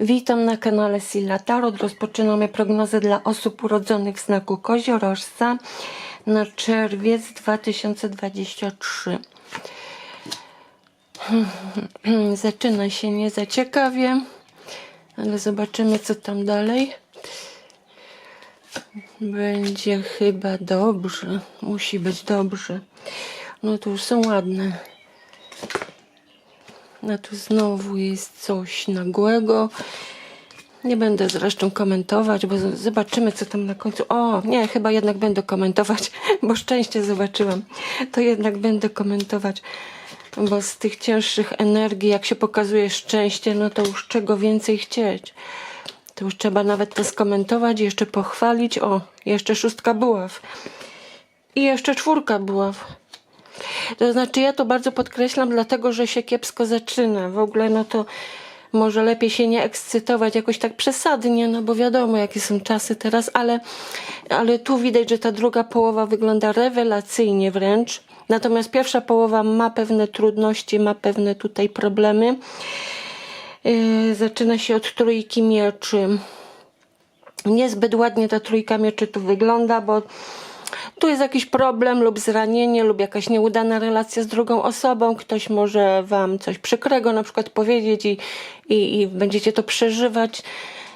Witam na kanale Silla Tarot. Rozpoczynamy prognozę dla osób urodzonych w znaku koziorożca na czerwiec 2023. Zaczyna się nie za ciekawie, ale zobaczymy co tam dalej. Będzie chyba dobrze. Musi być dobrze. No już są ładne. No tu znowu jest coś nagłego. Nie będę zresztą komentować, bo zobaczymy, co tam na końcu. O, nie, chyba jednak będę komentować, bo szczęście zobaczyłam. To jednak będę komentować, bo z tych cięższych energii, jak się pokazuje szczęście, no to już czego więcej chcieć. To już trzeba nawet to skomentować, jeszcze pochwalić. O, jeszcze szóstka buław. I jeszcze czwórka buław. To znaczy ja to bardzo podkreślam, dlatego że się kiepsko zaczyna. W ogóle no to może lepiej się nie ekscytować jakoś tak przesadnie, no bo wiadomo jakie są czasy teraz, ale, ale tu widać, że ta druga połowa wygląda rewelacyjnie wręcz. Natomiast pierwsza połowa ma pewne trudności, ma pewne tutaj problemy. Yy, zaczyna się od trójki mieczy. Niezbyt ładnie ta trójka mieczy tu wygląda, bo tu jest jakiś problem lub zranienie lub jakaś nieudana relacja z drugą osobą. Ktoś może wam coś przykrego na przykład powiedzieć i, i, i będziecie to przeżywać.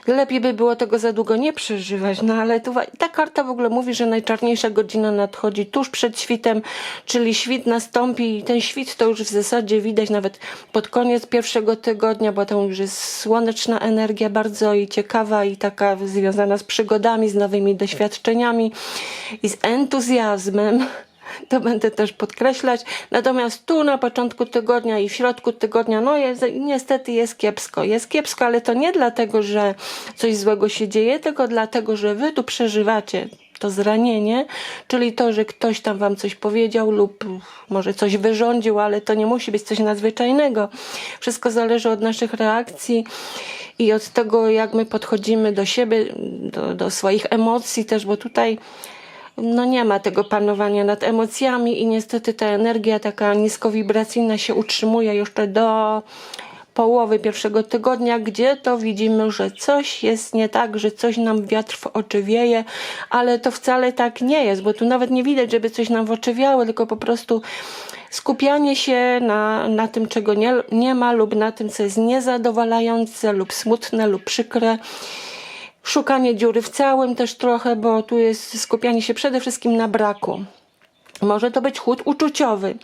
Lepiej by było tego za długo nie przeżywać, no ale tu, ta karta w ogóle mówi, że najczarniejsza godzina nadchodzi tuż przed świtem, czyli świt nastąpi i ten świt to już w zasadzie widać nawet pod koniec pierwszego tygodnia, bo tam już jest słoneczna energia bardzo i ciekawa i taka związana z przygodami, z nowymi doświadczeniami i z entuzjazmem. To będę też podkreślać. Natomiast tu na początku tygodnia i w środku tygodnia, no jest, niestety jest kiepsko. Jest kiepsko, ale to nie dlatego, że coś złego się dzieje, tylko dlatego, że wy tu przeżywacie to zranienie, czyli to, że ktoś tam wam coś powiedział lub może coś wyrządził, ale to nie musi być coś nadzwyczajnego. Wszystko zależy od naszych reakcji i od tego, jak my podchodzimy do siebie, do, do swoich emocji też, bo tutaj no nie ma tego panowania nad emocjami i niestety ta energia taka niskowibracyjna się utrzymuje jeszcze do połowy pierwszego tygodnia, gdzie to widzimy, że coś jest nie tak, że coś nam wiatr w oczy wieje, ale to wcale tak nie jest, bo tu nawet nie widać, żeby coś nam w oczy wiało, tylko po prostu skupianie się na, na tym, czego nie, nie ma lub na tym, co jest niezadowalające lub smutne lub przykre szukanie dziury w całym też trochę, bo tu jest skupianie się przede wszystkim na braku. Może to być chód uczuciowy.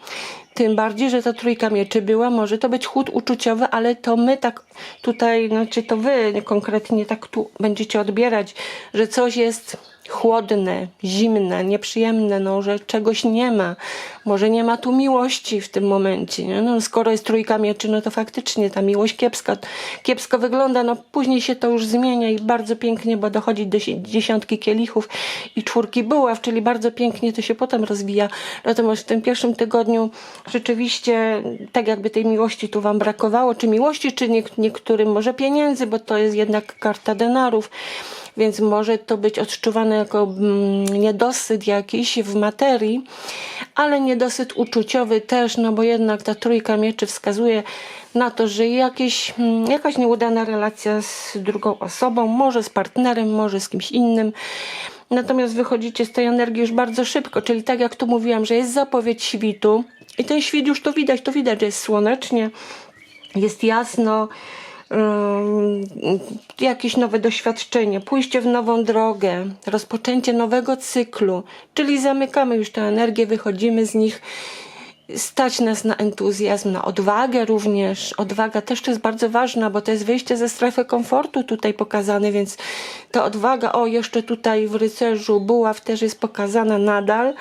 Tym bardziej, że ta trójka mieczy była, może to być chód uczuciowy, ale to my tak tutaj, znaczy to wy konkretnie tak tu będziecie odbierać, że coś jest chłodne, zimne, nieprzyjemne, no, że czegoś nie ma. Może nie ma tu miłości w tym momencie. Nie? No, skoro jest trójka mieczy, no to faktycznie ta miłość kiepska, kiepsko wygląda. No, później się to już zmienia i bardzo pięknie, bo dochodzi do si- dziesiątki kielichów i czwórki buław, czyli bardzo pięknie to się potem rozwija. Natomiast w tym pierwszym tygodniu rzeczywiście tak jakby tej miłości tu wam brakowało, czy miłości, czy niek- niektórym może pieniędzy, bo to jest jednak karta denarów więc może to być odczuwane jako mm, niedosyt jakiś w materii, ale niedosyt uczuciowy też, no bo jednak ta trójka mieczy wskazuje na to, że jakieś, mm, jakaś nieudana relacja z drugą osobą, może z partnerem, może z kimś innym. Natomiast wychodzicie z tej energii już bardzo szybko, czyli tak jak tu mówiłam, że jest zapowiedź świtu i ten świt już to widać, to widać, że jest słonecznie, jest jasno, jakieś nowe doświadczenie, pójście w nową drogę, rozpoczęcie nowego cyklu, czyli zamykamy już tę energię, wychodzimy z nich. Stać nas na entuzjazm, na odwagę również. Odwaga też jest bardzo ważna, bo to jest wyjście ze strefy komfortu tutaj pokazane, więc ta odwaga, o jeszcze tutaj w rycerzu buław też jest pokazana nadal,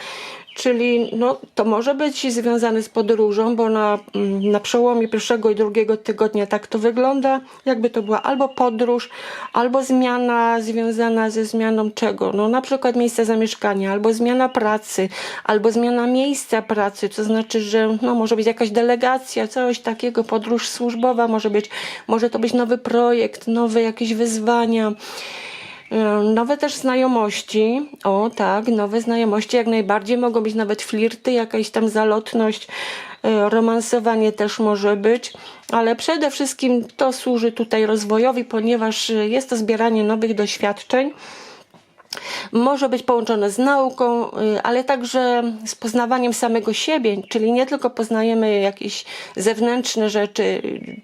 Czyli no, to może być związane z podróżą, bo na, na przełomie pierwszego i drugiego tygodnia tak to wygląda, jakby to była albo podróż, albo zmiana związana ze zmianą czego? No na przykład miejsca zamieszkania, albo zmiana pracy, albo zmiana miejsca pracy, to znaczy, że no, może być jakaś delegacja, coś takiego, podróż służbowa może być, może to być nowy projekt, nowe jakieś wyzwania Nowe też znajomości. O tak, nowe znajomości. Jak najbardziej mogą być nawet flirty, jakaś tam zalotność, e, romansowanie też może być, ale przede wszystkim to służy tutaj rozwojowi, ponieważ e, jest to zbieranie nowych doświadczeń może być połączone z nauką, y, ale także z poznawaniem samego siebie, czyli nie tylko poznajemy jakieś zewnętrzne rzeczy,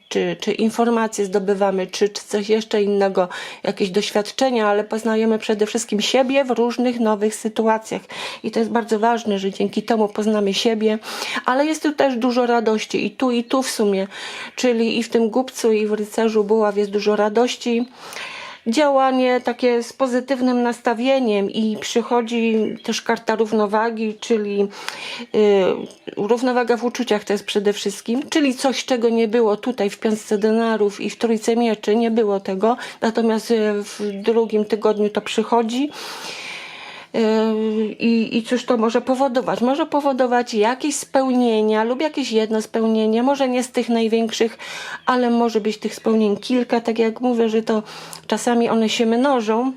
czy, czy informacje zdobywamy, czy, czy coś jeszcze innego, jakieś doświadczenia, ale poznajemy przede wszystkim siebie w różnych nowych sytuacjach. I to jest bardzo ważne, że dzięki temu poznamy siebie, ale jest tu też dużo radości. I tu, i tu w sumie, czyli i w tym głupcu, i w rycerzu buław jest dużo radości działanie takie z pozytywnym nastawieniem i przychodzi też karta równowagi, czyli y, równowaga w uczuciach to jest przede wszystkim, czyli coś, czego nie było tutaj w piątce denarów i w trójce mieczy, nie było tego, natomiast y, w drugim tygodniu to przychodzi. Yy, I, I cóż to może powodować? Może powodować jakieś spełnienia lub jakieś jedno spełnienie, może nie z tych największych, ale może być tych spełnień kilka. Tak jak mówię, że to czasami one się mnożą.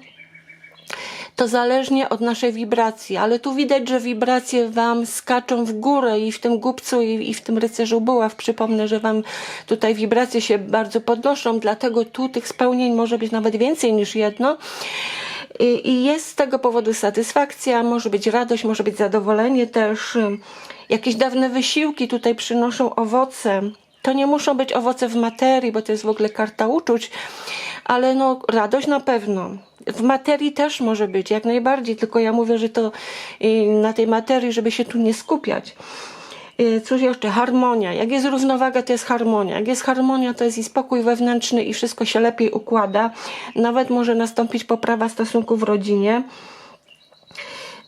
To zależnie od naszej wibracji, ale tu widać, że wibracje Wam skaczą w górę i w tym głupcu i, i w tym rycerzu buław. Przypomnę, że Wam tutaj wibracje się bardzo podnoszą, dlatego tu tych spełnień może być nawet więcej niż jedno. I, I jest z tego powodu satysfakcja, może być radość, może być zadowolenie też. Jakieś dawne wysiłki tutaj przynoszą owoce. To nie muszą być owoce w materii, bo to jest w ogóle karta uczuć, ale no radość na pewno. W materii też może być, jak najbardziej, tylko ja mówię, że to y, na tej materii, żeby się tu nie skupiać. Y, Cóż jeszcze? Harmonia. Jak jest równowaga, to jest harmonia. Jak jest harmonia, to jest i spokój wewnętrzny i wszystko się lepiej układa. Nawet może nastąpić poprawa stosunków w rodzinie.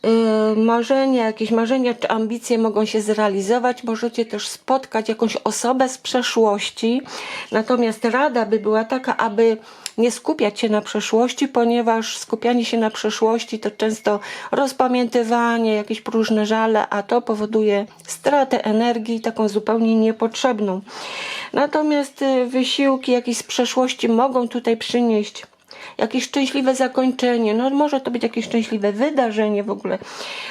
Yy, marzenia, jakieś marzenia czy ambicje mogą się zrealizować. Możecie też spotkać jakąś osobę z przeszłości. Natomiast rada by była taka, aby nie skupiać się na przeszłości, ponieważ skupianie się na przeszłości to często rozpamiętywanie, jakieś próżne żale, a to powoduje stratę energii, taką zupełnie niepotrzebną. Natomiast y, wysiłki jakieś z przeszłości mogą tutaj przynieść jakieś szczęśliwe zakończenie, no może to być jakieś szczęśliwe wydarzenie w ogóle,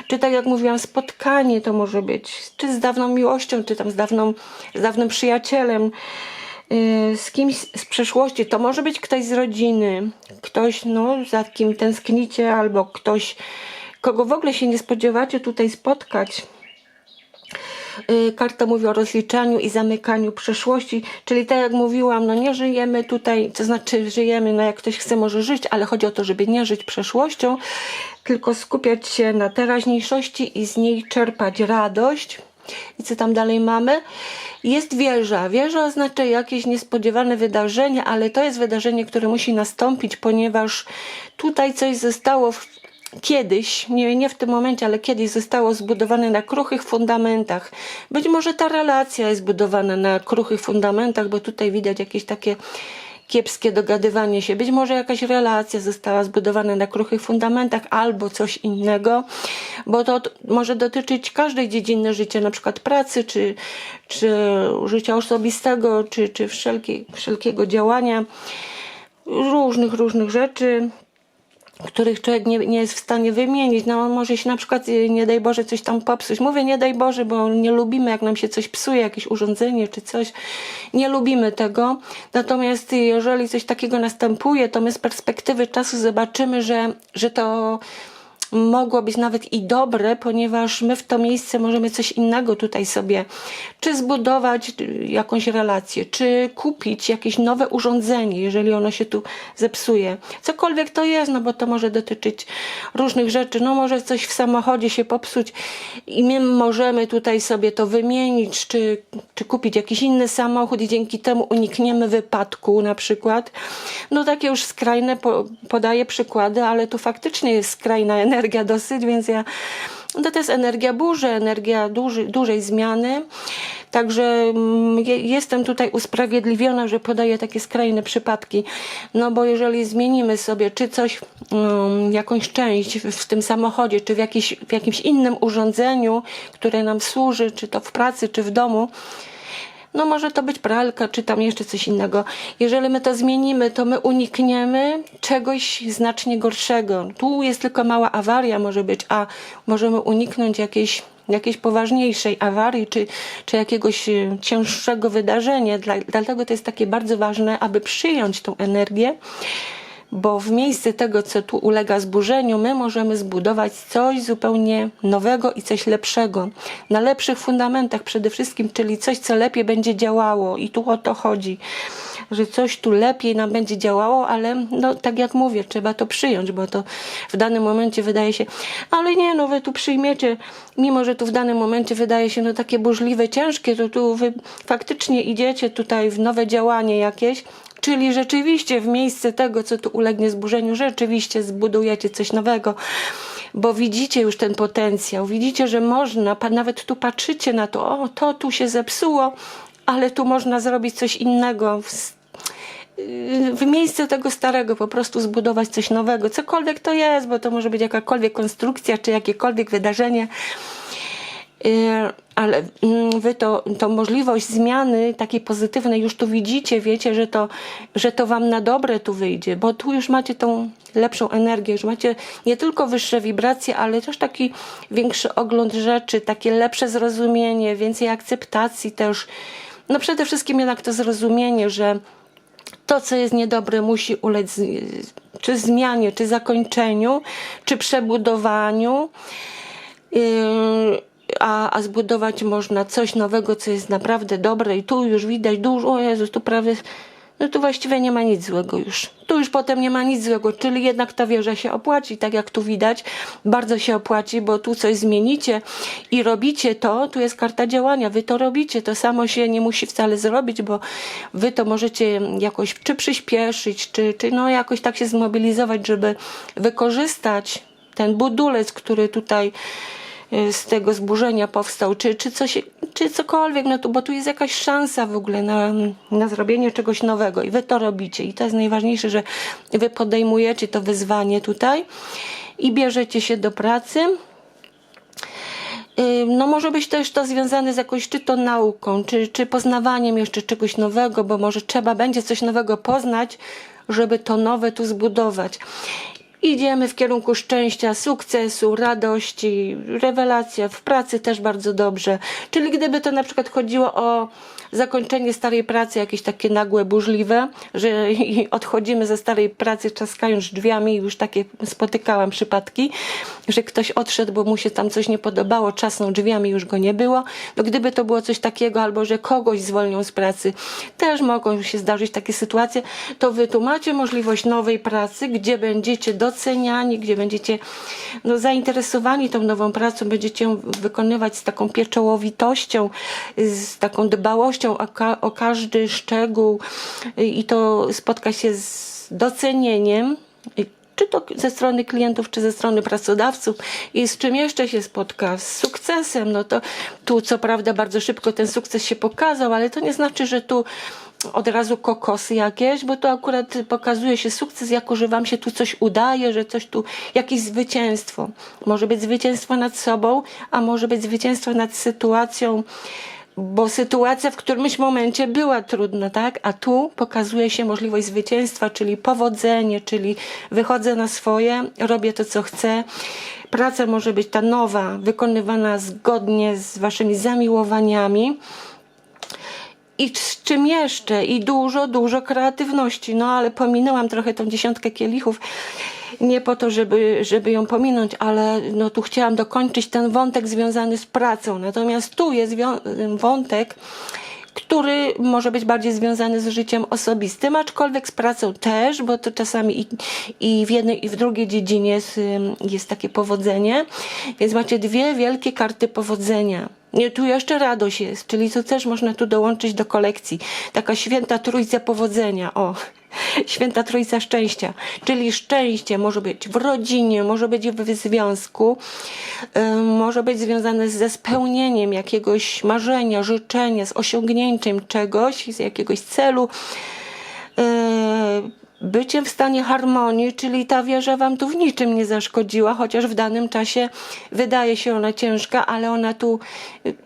czy tak jak mówiłam, spotkanie to może być, czy z dawną miłością, czy tam z, dawną, z dawnym przyjacielem, z kimś z przeszłości, to może być ktoś z rodziny, ktoś, no, za kim tęsknicie, albo ktoś, kogo w ogóle się nie spodziewacie tutaj spotkać. Y, Karta mówi o rozliczaniu i zamykaniu przeszłości, czyli tak jak mówiłam, no nie żyjemy tutaj, to znaczy żyjemy, no jak ktoś chce może żyć, ale chodzi o to, żeby nie żyć przeszłością, tylko skupiać się na teraźniejszości i z niej czerpać radość. I co tam dalej mamy? Jest wieża. Wieża oznacza jakieś niespodziewane wydarzenie, ale to jest wydarzenie, które musi nastąpić, ponieważ tutaj coś zostało w kiedyś, nie, nie w tym momencie, ale kiedyś zostało zbudowane na kruchych fundamentach. Być może ta relacja jest budowana na kruchych fundamentach, bo tutaj widać jakieś takie kiepskie dogadywanie się. Być może jakaś relacja została zbudowana na kruchych fundamentach albo coś innego, bo to może dotyczyć każdej dziedziny życia, na przykład pracy, czy, czy życia osobistego, czy, czy wszelkie, wszelkiego działania, różnych, różnych rzeczy których człowiek nie, nie jest w stanie wymienić. No może się na przykład, y, nie daj Boże, coś tam popsuć. Mówię nie daj Boże, bo nie lubimy, jak nam się coś psuje, jakieś urządzenie czy coś. Nie lubimy tego. Natomiast jeżeli coś takiego następuje, to my z perspektywy czasu zobaczymy, że, że to mogło być nawet i dobre, ponieważ my w to miejsce możemy coś innego tutaj sobie, czy zbudować jakąś relację, czy kupić jakieś nowe urządzenie, jeżeli ono się tu zepsuje. Cokolwiek to jest, no bo to może dotyczyć różnych rzeczy. No może coś w samochodzie się popsuć i my możemy tutaj sobie to wymienić, czy, czy kupić jakiś inny samochód i dzięki temu unikniemy wypadku na przykład. No takie już skrajne po, podaję przykłady, ale tu faktycznie jest skrajna energia energia dosyć, więc ja no to jest energia burzy, energia duży, dużej zmiany. Także mm, je, jestem tutaj usprawiedliwiona, że podaję takie skrajne przypadki. No bo jeżeli zmienimy sobie czy coś, um, jakąś część w, w tym samochodzie, czy w, jakiś, w jakimś innym urządzeniu, które nam służy, czy to w pracy, czy w domu, No może to być pralka, czy tam jeszcze coś innego. Jeżeli my to zmienimy, to my unikniemy czegoś znacznie gorszego. Tu jest tylko mała awaria może być, a możemy uniknąć jakiejś jakiejś poważniejszej awarii czy, czy jakiegoś e, cięższego wydarzenia. Dla, dlatego to jest takie bardzo ważne, aby przyjąć tą energię, bo w miejsce tego, co tu ulega zburzeniu, my możemy zbudować coś zupełnie nowego i coś lepszego. Na lepszych fundamentach przede wszystkim, czyli coś, co lepiej będzie działało. I tu o to chodzi, że coś tu lepiej nam będzie działało, ale no, tak jak mówię, trzeba to przyjąć, bo to w danym momencie wydaje się, ale nie, no wy tu przyjmiecie, mimo że tu w danym momencie wydaje się no takie burzliwe, ciężkie, to tu wy faktycznie idziecie tutaj w nowe działanie jakieś, Czyli rzeczywiście w miejsce tego, co tu ulegnie zburzeniu, rzeczywiście zbudujecie coś nowego, bo widzicie już ten potencjał, widzicie, że można, nawet tu patrzycie na to, o, to tu się zepsuło, ale tu można zrobić coś innego. Yy, w miejsce tego starego po prostu zbudować coś nowego, cokolwiek to jest, bo to może być jakakolwiek konstrukcja, czy jakiekolwiek wydarzenie. Yy, ale mm, wy to, to możliwość zmiany takiej pozytywnej już tu widzicie, wiecie, że to, że to wam na dobre tu wyjdzie, bo tu już macie tą lepszą energię, już macie nie tylko wyższe wibracje, ale też taki większy ogląd rzeczy, takie lepsze zrozumienie, więcej akceptacji też. No przede wszystkim jednak to zrozumienie, że to, co jest niedobre, musi ulec czy zmianie, czy zakończeniu, czy przebudowaniu. Yy, a, a zbudować można coś nowego, co jest naprawdę dobre i tu już widać dużo, o Jezus, tu prawie, no tu właściwie nie ma nic złego już. Tu już potem nie ma nic złego, czyli jednak ta wieża się opłaci, tak jak tu widać, bardzo się opłaci, bo tu coś zmienicie i robicie to, tu jest karta działania, wy to robicie, to samo się nie musi wcale zrobić, bo wy to możecie jakoś czy przyspieszyć, czy, czy no jakoś tak się zmobilizować, żeby wykorzystać ten budulec, który tutaj z tego zburzenia powstał, czy, czy, coś, czy cokolwiek, no tu, bo tu jest jakaś szansa w ogóle na, na zrobienie czegoś nowego i wy to robicie. I to jest najważniejsze, że wy podejmujecie to wyzwanie tutaj i bierzecie się do pracy. Y, No może być też to związane z jakąś czy to nauką, czy, czy poznawaniem jeszcze czegoś nowego, bo może trzeba będzie coś nowego poznać, żeby to nowe tu zbudować. Idziemy w kierunku szczęścia, sukcesu, radości, rewelacja, w pracy też bardzo dobrze. Czyli gdyby to na przykład chodziło o zakończenie starej pracy, jakieś takie nagłe, burzliwe, że odchodzimy ze starej pracy czaskając drzwiami, już takie spotykałam przypadki, że ktoś odszedł, bo mu się tam coś nie podobało, czasnął drzwiami, już go nie było. No gdyby to było coś takiego, albo że kogoś zwolnią z pracy, też mogą się zdarzyć takie sytuacje, to wy tu macie możliwość nowej pracy, gdzie będziecie doceniani, gdzie będziecie no, zainteresowani tą nową pracą, będziecie ją wykonywać z taką pieczołowitością, z taką dbałością o, ka- o każdy szczegół i to spotka się z docenieniem. Czy to ze strony klientów, czy ze strony pracodawców, i z czym jeszcze się spotka? Z sukcesem. No to tu, co prawda, bardzo szybko ten sukces się pokazał, ale to nie znaczy, że tu od razu kokosy jakieś, bo to akurat pokazuje się sukces, jako że wam się tu coś udaje, że coś tu, jakieś zwycięstwo. Może być zwycięstwo nad sobą, a może być zwycięstwo nad sytuacją, bo sytuacja w którymś momencie była trudna, tak? A tu pokazuje się możliwość zwycięstwa, czyli powodzenie, czyli wychodzę na swoje, robię to, co chcę. Praca może być ta nowa, wykonywana zgodnie z waszymi zamiłowaniami. I z czym jeszcze? I dużo, dużo kreatywności. No ale pominęłam trochę tą dziesiątkę kielichów. Nie po to, żeby, żeby ją pominąć, ale no tu chciałam dokończyć ten wątek związany z pracą. Natomiast tu jest wątek, który może być bardziej związany z życiem osobistym, aczkolwiek z pracą też, bo to czasami i, i w jednej, i w drugiej dziedzinie jest, jest takie powodzenie. Więc macie dwie wielkie karty powodzenia. Tu jeszcze radość jest, czyli to też można tu dołączyć do kolekcji. Taka święta trójca powodzenia, o. Święta Trójca Szczęścia, czyli szczęście może być w rodzinie, może być w związku, może być związane ze spełnieniem jakiegoś marzenia, życzenia, z osiągnięciem czegoś, z jakiegoś celu. Byciem w stanie harmonii, czyli ta wieża wam tu w niczym nie zaszkodziła, chociaż w danym czasie wydaje się ona ciężka, ale ona tu,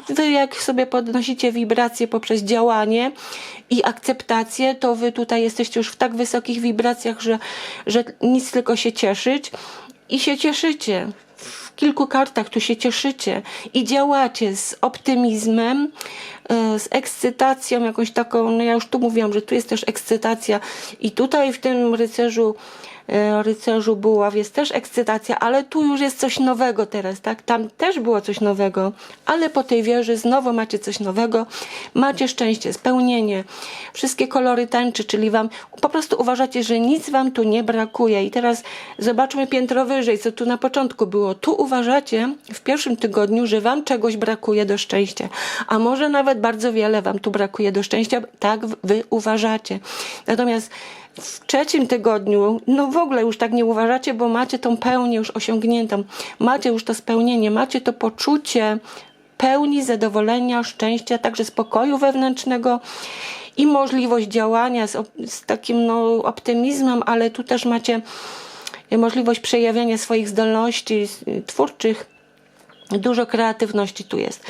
wy jak sobie podnosicie wibracje poprzez działanie i akceptację, to wy tutaj jesteście już w tak wysokich wibracjach, że, że nic tylko się cieszyć i się cieszycie. Kilku kartach tu się cieszycie i działacie z optymizmem, e, z ekscytacją jakąś taką, no ja już tu mówiłam, że tu jest też ekscytacja i tutaj w tym rycerzu rycerzu buław jest też ekscytacja, ale tu już jest coś nowego teraz, tak? Tam też było coś nowego, ale po tej wieży znowu macie coś nowego, macie szczęście, spełnienie, wszystkie kolory tańczy, czyli wam po prostu uważacie, że nic wam tu nie brakuje. I teraz zobaczmy piętro wyżej, co tu na początku było. Tu uważacie w pierwszym tygodniu, że wam czegoś brakuje do szczęścia, a może nawet bardzo wiele wam tu brakuje do szczęścia, tak wy uważacie. Natomiast w trzecim tygodniu, no w ogóle już tak nie uważacie, bo macie tą pełnię już osiągniętą, macie już to spełnienie, macie to poczucie pełni zadowolenia, szczęścia, także spokoju wewnętrznego i możliwość działania z, z takim no, optymizmem, ale tu też macie możliwość przejawiania swoich zdolności s- twórczych. Dużo kreatywności tu jest.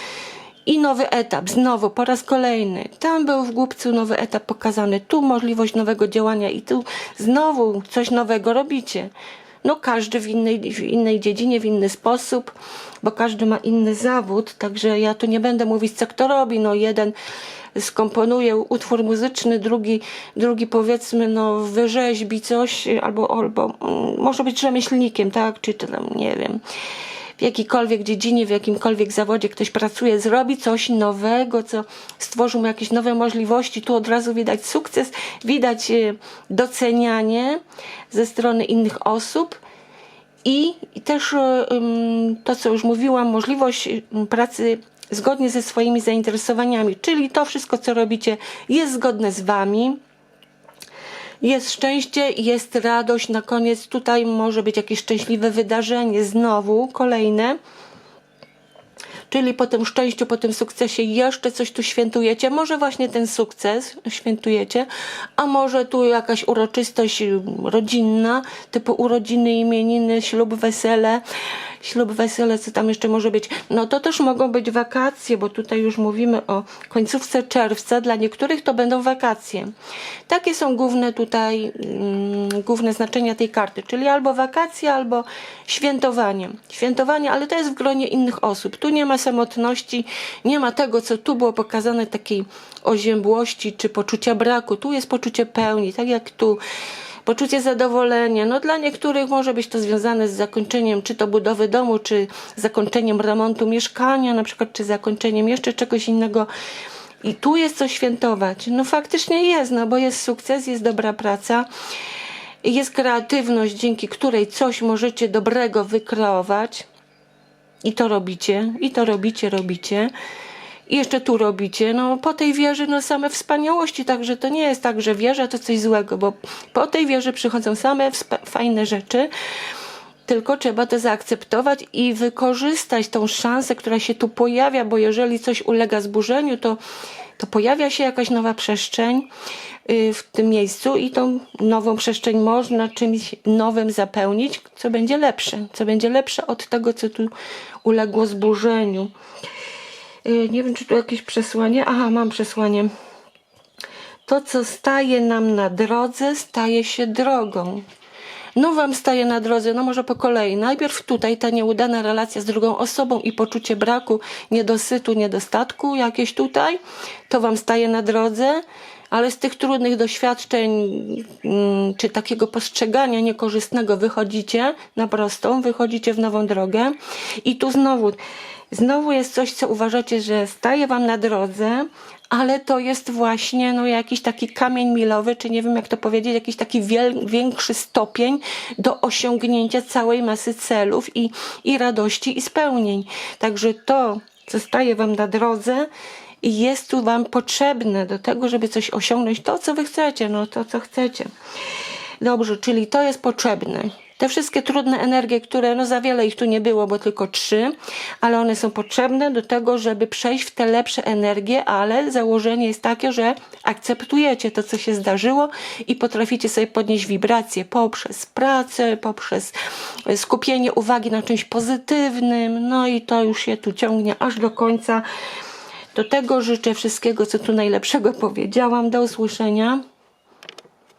I nowy etap, znowu po raz kolejny. Tam był w głupcu nowy etap pokazany, tu możliwość nowego działania i tu znowu coś nowego robicie. No każdy w innej, w innej dziedzinie, w inny sposób, bo każdy ma inny zawód, także ja tu nie będę mówić co kto robi. No jeden skomponuje utwór muzyczny, drugi, drugi powiedzmy no wyrzeźbi coś, albo, albo mm, może być rzemieślnikiem, tak, czy to tam, nie wiem w jakiejkolwiek dziedzinie, w jakimkolwiek zawodzie ktoś pracuje, zrobi coś nowego, co stworzy mu jakieś nowe możliwości. Tu od razu widać sukces, widać e, docenianie ze strony innych osób. I też ym, to, co już mówiłam, możliwość pracy zgodnie ze swoimi zainteresowaniami, czyli to wszystko, co robicie, jest zgodne z Wami, jest szczęście, jest radość. Na koniec tutaj może być jakieś szczęśliwe wydarzenie, znowu kolejne. Czyli po tym szczęściu, po tym sukcesie jeszcze coś tu świętujecie. Może właśnie ten sukces świętujecie, a może tu jakaś uroczystość rodzinna, typu urodziny, imieniny, ślub, wesele. Ślub, wesele, co tam jeszcze może być? No to też mogą być wakacje, bo tutaj już mówimy o końcówce czerwca. Dla niektórych to będą wakacje. Takie są główne tutaj, mm, główne znaczenia tej karty, czyli albo wakacje, albo świętowanie. Świętowanie, ale to jest w gronie innych osób. Tu nie ma samotności, nie ma tego, co tu było pokazane, takiej oziębłości czy poczucia braku. Tu jest poczucie pełni, tak jak tu poczucie zadowolenia. No dla niektórych może być to związane z zakończeniem czy to budowy domu, czy zakończeniem remontu mieszkania, na przykład, czy zakończeniem jeszcze czegoś innego. I tu jest co świętować. No faktycznie jest, no bo jest sukces, jest dobra praca, jest kreatywność, dzięki której coś możecie dobrego wykreować. I to robicie, i to robicie, robicie. I jeszcze tu robicie. No po tej wieży no same wspaniałości, także to nie jest tak, że wieża to coś złego, bo po tej wieży przychodzą same fajne rzeczy. Tylko trzeba to zaakceptować i wykorzystać tą szansę, która się tu pojawia, bo jeżeli coś ulega zburzeniu, to, to pojawia się jakaś nowa przestrzeń y, w tym miejscu i tą nową przestrzeń można czymś nowym zapełnić, co będzie lepsze, co będzie lepsze od tego, co tu uległo zburzeniu. Y, Nie wiem, czy tu jakieś przesłanie. Aha, mam przesłanie. To, co staje nam na drodze, staje się drogą. No wam staje na drodze, no może po kolei. Najpierw tutaj ta nieudana relacja z drugą osobą i poczucie braku, niedosytu, niedostatku jakieś tutaj, to wam staje na drodze, ale z tych trudnych doświadczeń, mm, czy takiego postrzegania niekorzystnego wychodzicie na prostą, wychodzicie w nową drogę i tu znowu, znowu jest coś, co uważacie, że staje wam na drodze, ale to jest właśnie no, jakiś taki kamień milowy, czy nie wiem jak to powiedzieć, jakiś taki większy stopień do osiągnięcia całej masy celów i, i radości i spełnień. Także to, co staje wam na drodze, i jest tu wam potrzebne do tego, żeby coś osiągnąć, to co wy chcecie, no to co chcecie. Dobrze, czyli to jest potrzebne. Te wszystkie trudne energie, które no za wiele ich tu nie było, bo tylko trzy, ale one są potrzebne do tego, żeby przejść w te lepsze energie, ale założenie jest takie, że akceptujecie to, co się zdarzyło i potraficie sobie podnieść wibracje poprzez pracę, poprzez skupienie uwagi na czymś pozytywnym, no i to już się tu ciągnie aż do końca. Do tego życzę wszystkiego, co tu najlepszego powiedziałam. Do usłyszenia.